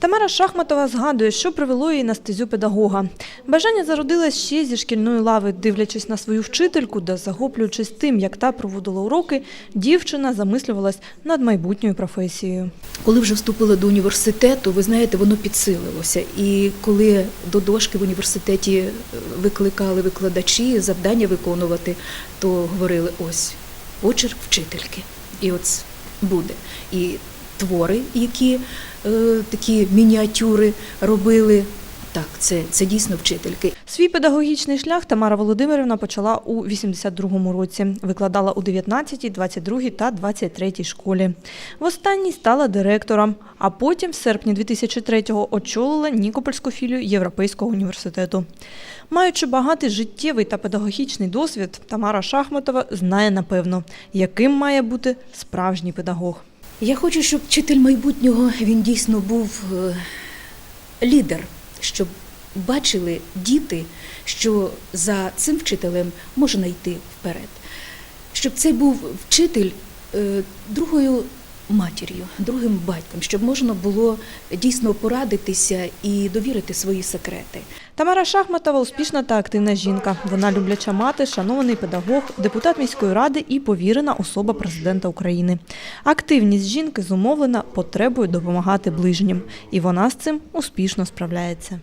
Тамара Шахматова згадує, що привело її на стезю педагога. Бажання зародилось ще зі шкільної лави. Дивлячись на свою вчительку та захоплюючись тим, як та проводила уроки, дівчина замислювалась над майбутньою професією. Коли вже вступила до університету, ви знаєте, воно підсилилося. І коли до дошки в університеті е, викликали викладачі завдання виконувати, то говорили: ось почерк вчительки. І от буде. І твори, які е, такі мініатюри робили. Так, це, це дійсно вчительки. Свій педагогічний шлях Тамара Володимирівна почала у 82-му році. Викладала у 19-й, 22-й та 23-й школі. В останній стала директором, а потім в серпні 2003-го очолила Нікопольську філію Європейського університету. Маючи багатий життєвий та педагогічний досвід, Тамара Шахматова знає напевно, яким має бути справжній педагог. Я хочу, щоб вчитель майбутнього він дійсно був е, лідер, щоб бачили діти, що за цим вчителем можна йти вперед. Щоб це був вчитель е, другою матір'ю, другим батьком, щоб можна було дійсно порадитися і довірити свої секрети. Тамара Шахматова успішна та активна жінка. Вона любляча мати, шанований педагог, депутат міської ради і повірена особа президента України. Активність жінки зумовлена потребою допомагати ближнім, і вона з цим успішно справляється.